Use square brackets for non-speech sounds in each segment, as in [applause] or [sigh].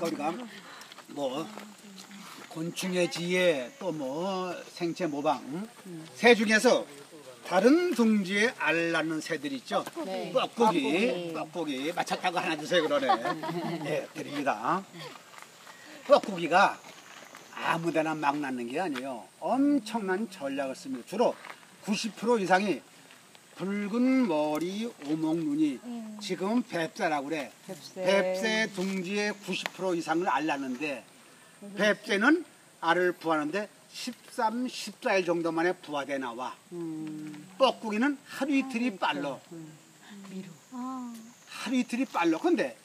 우리가 뭐 곤충의 지혜 또 뭐 생체 모방 응? 새 중에서 다른 둥지에 알 낳는 새들 있죠. 네. 뻐꾸기, 뻐꾸기 맞췄다고 하나 주세요 그러네. [laughs] 예, 드립니다. 뻐꾸기가 아무데나 막 낳는 게 아니에요. 엄청난 전략을 씁니다. 주로 90% 이상이 붉은 머리, 오목눈이 지금은 뱁새라고 그래. 뱁새. 뱁새 둥지의 90% 이상을 알랐는데 뱁새는 알을 부화하는데 13, 14일 정도 만에 부화돼 나와. 음. 뻐꾸기는 하루 이틀이 빨라. 하루 이틀이 빨라. 근데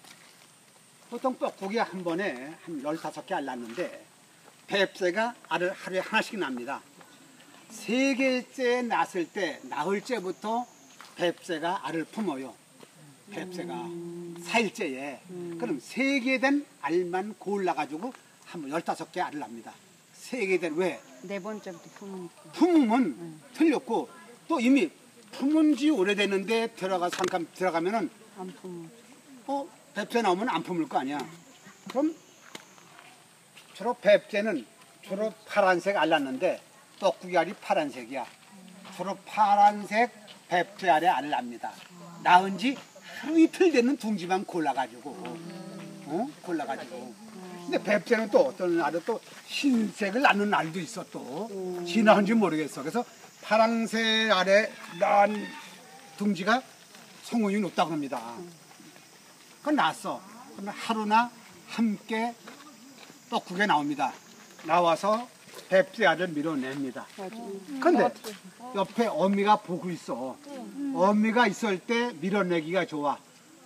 보통 뻐꾸기 한 번에 한 15개 알 낳는데 뱁새가 알을 하루에 하나씩 납니다. 세 개째 낳았을 때, 나흘째부터 뱁새가 알을 품어요. 뱁새가 사일째에 그럼 세 개 된 알만 골라 가지고 한번 15개 알을 납니다. 세 개 된 왜? 네 번째부터 품으니까. 품으면 틀렸고 또 이미 품은 지 오래됐는데 들어가 잠깐 들어가면은 안 품어. 어 뱁새 나오면 안 품을 거 아니야. 그럼 주로 뱁새는 주로 파란색 알났는데 떡국이 알이 파란색이야. 주로 파란색 뱁새 알에 알을 납니다. 낳은 지 하루 이틀 되는 둥지만 골라가지고 어? 골라가지고 근데 뱁새는 또 어떤 알은 또 흰색을 낳는 알도 있어 또 지나은지 모르겠어. 그래서 파란색 알에 낳은 둥지가 성운이 높다고 합니다. 그건 났어. 그러면 하루나 함께 떡국에 나옵니다. 나와서 뱁새알을 밀어냅니다. 맞아. 근데 옆에 어미가 보고 있어. 어미가 있을 때 밀어내기가 좋아.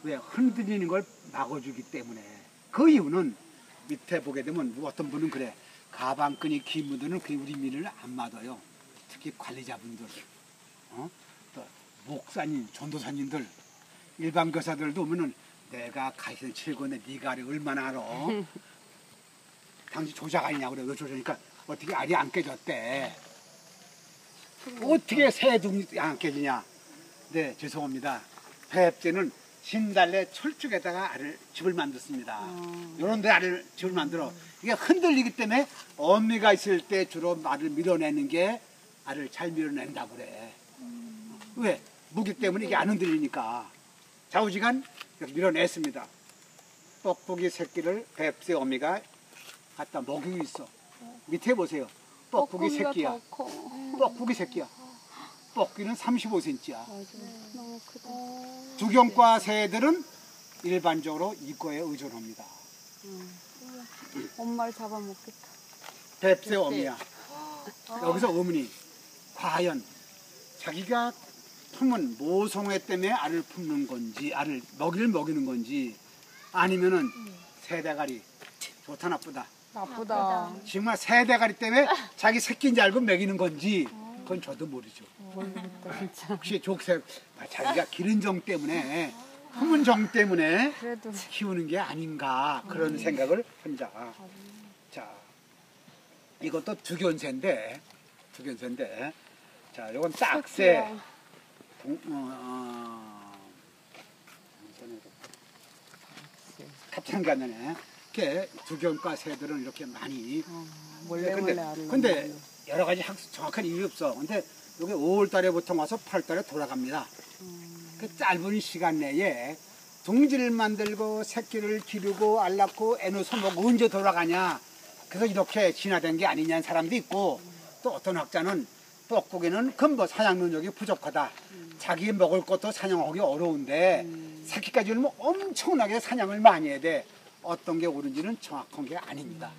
왜? 흔들리는 걸 막아주기 때문에. 그 이유는 밑에 보게 되면 어떤 분은 그래. 가방끈이 긴 분들은 그 우리 밀을 안 맞아요. 특히 관리자분들. 어? 또 목사님, 전도사님들, 일반 교사들도 오면은 내가 가시는 칠고인데 네가 얼마나 알아? 당신 조작 아니냐고 그래. 왜 조작이니까 어떻게 알이 안 깨졌대. 어떻게 새둥이 안 깨지냐? 네, 죄송합니다. 뱁새는 진달래 철쭉에다가 알을 집을 만들습니다. 이런 데 알을 집을 만들어. 이게 흔들리기 때문에 어미가 있을 때 주로 알을 밀어내는 게 알을 잘 밀어낸다고 그래. 왜? 무기 때문에 이게 안 흔들리니까. 좌우지간 밀어냈습니다. 뻑뻑이 새끼를 뱁새 어미가 갖다 먹이고 있어. 밑에 보세요. 뻑뻑이 새끼야. 뻑국이 새끼야. 뻑기는 35cm야. 맞아. 너무 크다. 두경과 새들은 일반적으로 이거에 의존합니다. 엄마를 잡아먹겠다. 뱁새 어미야. 여기서 어머니, 과연 자기가 품은 모성애 때문에 알을 품는 건지, 알을 먹이를 먹이는 건지, 아니면은 새대가리 좋다 나쁘다. 나쁘다. 정말 새 대가리 때문에 자기 새끼인 줄 알고 먹이는 건지, 그건 저도 모르죠. 모르겠다 진짜. 혹시 족새 아, 자기가 기른 정 때문에 품은 정 때문에 그래도 키우는 게 아닌가 그런 생각을 합니다. 자, 이것도 두견새인데, 두견새인데, 자, 이건 딱새. 동, 어, 어, 갑자기 안 나네. 이렇게 두견과 새들은 이렇게 많이. 몰래 근데, 몰래 알을 근데 여러 가지 학습 정확한 이유 없어. 근데 여기 5월 달에 보통 와서 8월 달에 돌아갑니다. 그 짧은 시간 내에 둥지를 만들고 새끼를 기르고 알 낳고 애 낳고 뭐 언제 돌아가냐. 그래서 이렇게 진화된 게 아니냐는 사람도 있고 또 어떤 학자는 뻐꾸기는 근본 사냥 능력이 부족하다. 자기 먹을 것도 사냥하기 어려운데 새끼까지 오면 엄청나게 사냥을 많이 해야 돼. 어떤 게 옳은지는 정확한 게 아닙니다.